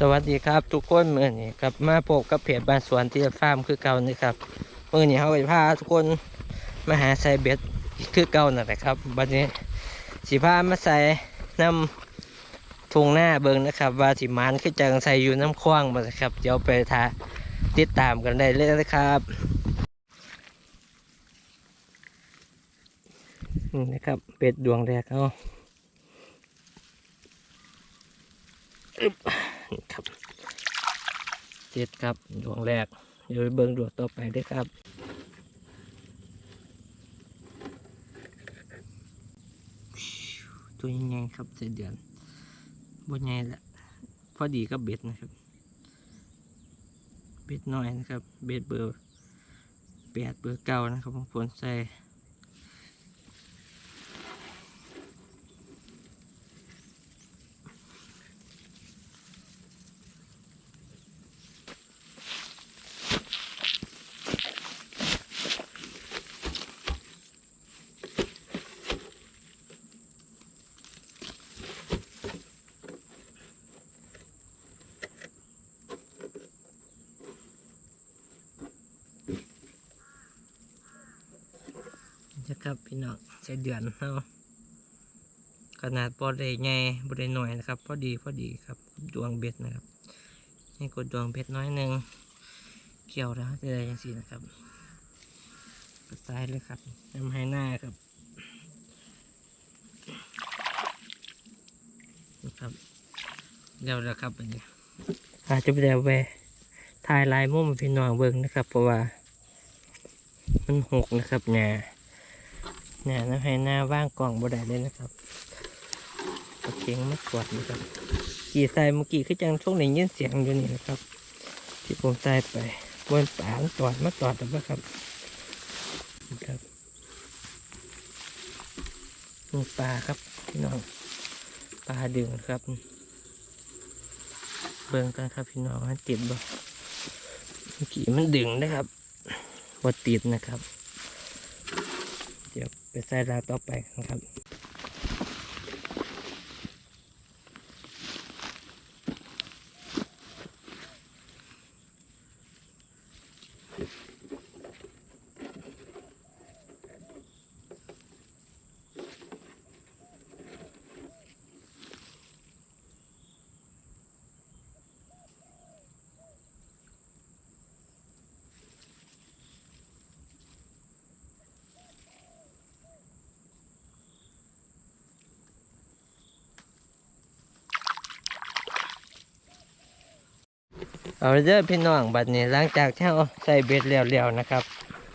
สวัสดีครับทุกคนเมื่อนี้ครับมาพบกับเพจบ้านสวนที่ฟาร์มคือเก่านี่ครับเมื่อนี้เขาไปพาทุกคนมาหาใส่เบ็ดคือเก่านั่นแหละครับวันนี้สีพามาใส่น้ำทุงหน้าเบิงนะครับ ว่าสิมันคือจังใส่อยู่น้ำคว้างมาครับเดี๋ยวไปทาติดตามกันได้เลยนะครับนี่นะครับเป็ดดวงแรกเขา ครับเจ็ดครับดวงแรกเดี๋ยวไปเบิ้งดวงต่อไปด้วยครับตัวยังไงครับเสเดือนบนใหญ่ละพอดีกับเบ็ดนะครับ เบ็ดน้อยนะครับ เบ็ดเบอร์แปดเบอร์เก้านะครับผมผลใส่ ครับพี่น้องใส่เดือนเนาะขนาดพอได้ใหญ่บได้หน่อยนะครับ พอดีพอดีครับดวงเบ็ดนะครับให้กดดวงเบ็ดน้อยหนึ่งเกี่ยวแล้วจะได้ยังสีนะครับกระซ้ายเลยครับน้ำให้หน้าครับนะครับเดี๋ยวแล้วครับอันนี้อาจจะไปเดี๋ยวถ่ายลายมุมพี่น้องเบิ่งนะครับ เพราะว่า มันหกนะครับเนี่ย เนี่ยน้ำให้หน้าว่างกล่องบ่ได้เลยนะครับโอเคงมากกดนะครับ กี่ใส่เมื่อกี้คือจังช่วงไหนยินเสียงอยู่นี่นะครับ ที่ผมใส่ไปบนป่าตอดมาตอดแล้วครับนะครับมีปลาครับพี่น้องปลาดึงครับ เบิ่งกันครับพี่น้องมันติดบ่เมื่อกี้มันดึงนะครับบ่ติดนะครับ เดี๋ยวไปใส่รางต่อไปนะครับ เอาเด้อพี่น้องบัดนี้หลังจากที่าใส่เบ็ดแล้วๆนะครับ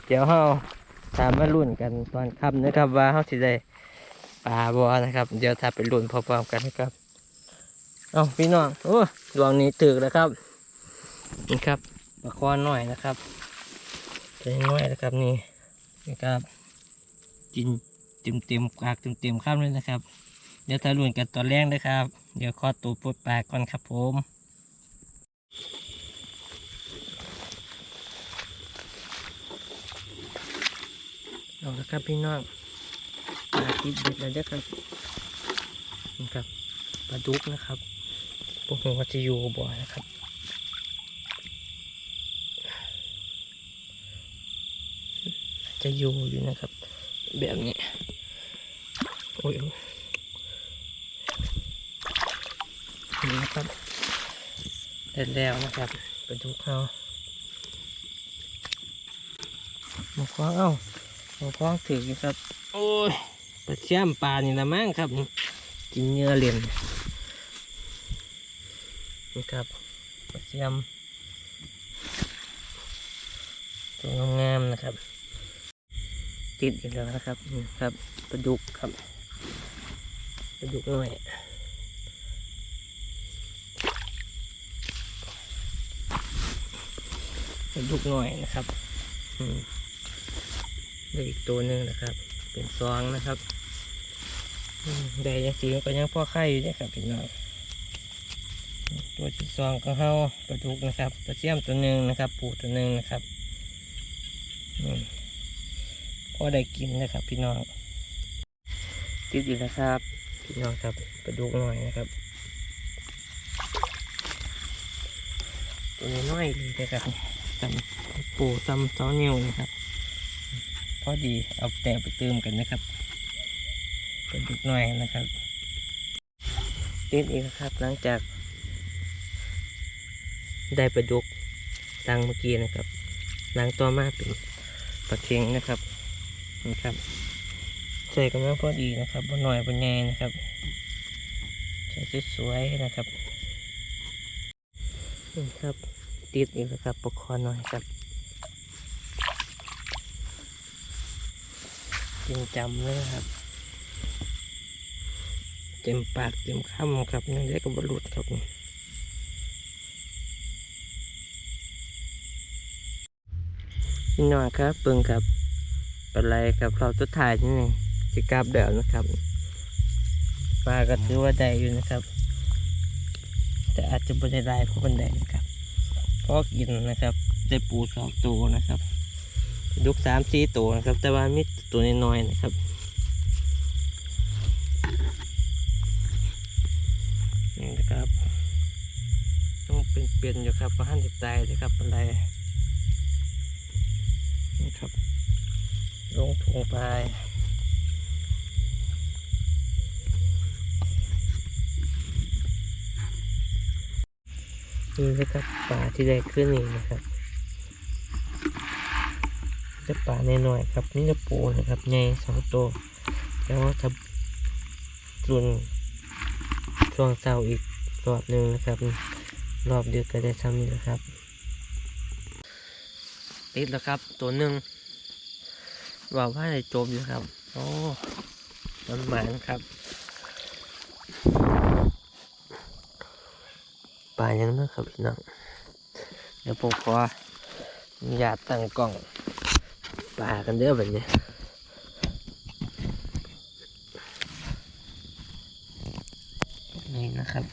เดี๋ยวเราตามมาลุ้นกันตอนค่ำนะครับ ว่าเราสิได้ปลาบอนะครับ เดี๋ยวถ้าไปลุ้นพร้อมๆกันนะครับเอาพี่น้องโอ้ดวงนี้ถึกแล้วครับนี่ครับปลาคอน้อยนะครับตัวน้อยนะครับนี่นี่ครับกินเต็มเต็มๆปากเต็มเต็มๆข้ามเลยนะครับ เดี๋ยวถ้าลุ้นกันตอนแรกนะครับ เดี๋ยวขอตัวปลดปลาก่อนครับผม เอาละครับพี่น้องปลาติดเบ็ดแล้วด้ครับนี่ครับปลาดุกนะครับพวกผมก็จะอยู่บ่อนะครับจะอยู่อยู่นะครับ แบบนี้โอ้ยนี่นะครับได้แล้วนะครับปลาดุกเขามาคว้าเอ้า หัวคล้องถือครับ โอ้ยปลาเชื่อมปลานี่ละมั้งครับ กินเนื้อเลียนนี่ครับปลาเชื่อมตัวงามๆนะครับ ติดอยู่แล้วนะครับนี่ครับปลาดุกครับปลาดุกหน่อยปลาดุกหน่อยนะครับ อืม ได้อีกตัวหนึ่งนะครับ เป็นซองนะครับได้ยังสีก็ยังพ่อไข่อยู่เนี่ยครับพี่น้องตัวที่ซองของเขาปลาดุกนะครับปลาเชี่ยมตัวหนึ่งนะครับ ปูตัวหนึ่งนะครับอืมพอได้กินนะครับ พี่น้องติดอยู่นะครับพี่น้องครับปลาดุกหน่อยนะครับ ตัวน้อยๆเลยนะครับตำปูตำสองนิ้วนะครับ อดีเอาแต่ไปเติมกันนะครับเป็นดุกหน่อยนะครับติดอีกครับหลังจาก ได้ปลาดุกตังเมื่อกี้นะครับหลังต่อมาเป็นปลาเค็งนะครับนะครับใส่กำลังพอดีนะครับบนหน่อยบนใหญ่นะครับใส่สวยๆนะครับนี่ครับติดอีกแล้วครับปกคอหน่อยครับ กินจำเลยครับ เต็มปากเต็มคำครับยังได้กับบรรลุดครับนี่พี่น้องครับปิงครับเป็นไรครับเราสุดท้ายนี่นี่สิกลับเดี๋ยวนะครับปลาก็ถือว่าได้อยู่นะครับ แต่อาจจะไม่ได้เพราะมันได้นะครับเพราะกินนะครับ ได้ปูสองตัวนะครับ ดุกสามสี่ตัวนะครับ แต่ว่ามีตัวน้อยๆนะครับนี่นะครับต้องเป็นเปลี่ยนอยู่ครับว่าหันติดตายนะครับอะไรนี่ครับ ลงถุงไปนี่นะครับปลาที่ได้ขึ้นนี่นะครับ จะป่าแน่หน่อยครับนี่จะปูนะครับใหญ่สองตัวแล้วถ้าส่วนช่วงเสาอีกรอบหนึ่งนะครับ รอบเดียวก็ได้ทำนี่แหละครับ ติดแล้วครับ ตัวหนึ่งว่าว่าจะจมอยู่ครับโอ้มันหมานครับป่ายังนะครับพี่น้องเดี๋ยวผมขออนุญาตตั้งกล้อง ปลากันเยอะแบบนี้นี่นะครับ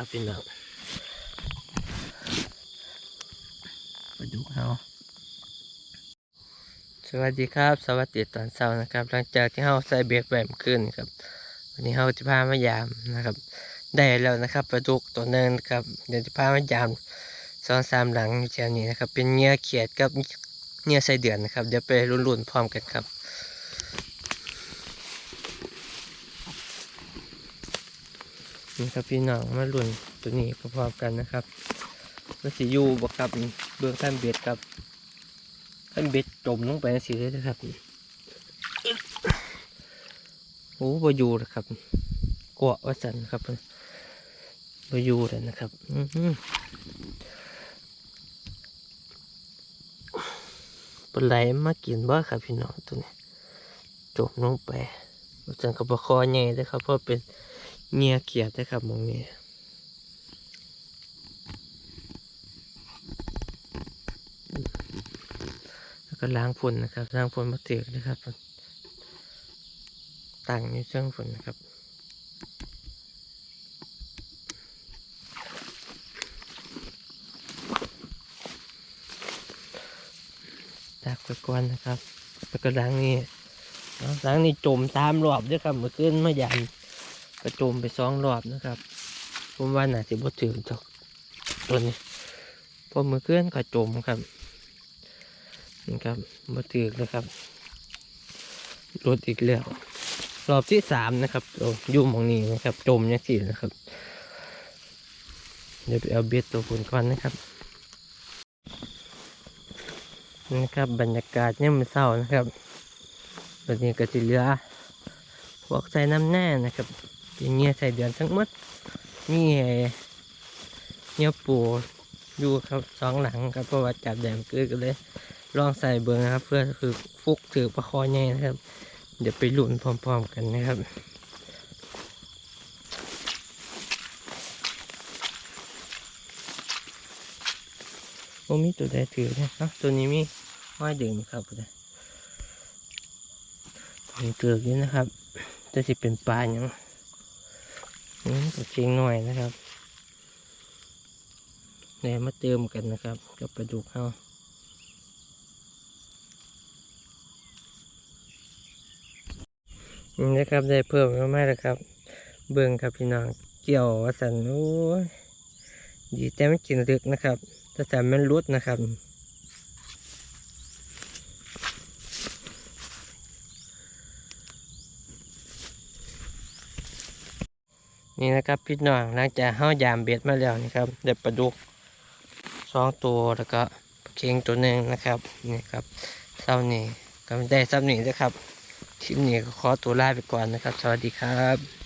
ครับพี่น้องมาดูเขาสวัสดีครับ สวัสดีตอนเช้านะครับ หลังจากที่เราใส่เบรกแบมขึ้นครับ วันนี้เราจะพามายามนะครับ ได้แล้วนะครับปลาดุกตัวหนึงนะครับเดี๋ยวจะพามายามสองสามหลังอยู่แถวนี้นะครับ เป็นเงี้ยเขียดกับเงี้ยไส้เดือนนะครับ เดี๋ยวไปรุ่นๆพร้อมกันครับ นี่ครับพี่น้องมาลุ่นตัวนี้พร้อมๆกันนะครับมันสิอยู่บ่ครับเบื้องท่านเบ็ดครับท่านเบ็ดจมลงไปสิเลยนะครับโอ้บอยู่นะครับกวว่าสันครับบ่อยู่เลยนะครับอื้อหือปลาไหลมากินบ่ครับพี่น้องตัวนี้จมลงไปว่าสันกับปลาคอใหญ่เลยครับเพราะเป็น เงียเกียดนะครับมองนี้แล้วก็ล้างฝุ่นนะครับล้างฝุ่นมาเตือกนะครับตั้งอยู่เชิงฝุ่นนะครับตากไปก่อนนะครับแล้วก็ล้างนี่ล้างนี่จมตามรอบด้วยครับเมื่อคืนเมื่อยาม กระจมไปสองรอบนะครับ ผมว่าน่าจะบ่ถึงจอกตัวนี้พอมือเคลื่อนกระจมครับนี่ครับบ่ถึงนะครับรถอีกแล้วรอบที่สามนะครับโอ้ยุ่หมองนี้นะครับ จมยังสี่นะครับ เดี๋ยวไปเอาเบ็ดตัวฝุ่นก่อนนะครับนะครับบรรยากาศเนี่ยมมันเศร้านะครับตอนนี้ก็จะเหลือพวกใส่น้ำแน่นะครับ เงี้ยใส่เดือนทั้งหมดนี่เงี้ยปูอยู่ครับสองหลังครับเพราะว่าจับแดมเกิดกันเลยลองใส่เบิ้งนะครับ เพื่อคือฟุกถือประคอใหญ่นะครับ เดี๋ยวไปหลุนพร้อมๆกันนะครับโอ้มีตัวใดถือนะครับตัวนี้มีห้อยดึงครับตัวนี้เกิดอยู่นะครับจะสิเป็นปลาอย่าง อืมตัวเชียงหน่อยนะครับเนี่ยมาเติมกันนะครับ กับปลาดุกเฮานี่นะครับได้เพิ่มมามากเลยครับ เบิ่งครับพี่น้องเกี่ยวว่าสันโอ้ยดีแต่ไม่กินลึกนะครับแต่แต่มันรุดนะครับ นี่นะครับพี่น้องหลังจากห้ายามเบ็ดมาแล้วนี่ครับเด็ดปลาดุกสองตัวแล้วก็ปลาเค็งตัวหนึ่งนะครับนี่ครับเศร้านี่ก็ได้ซ้ำนี่นะครับคลิปนี้ก็ขอตัวลาไปก่อนนะครับ สวัสดีครับ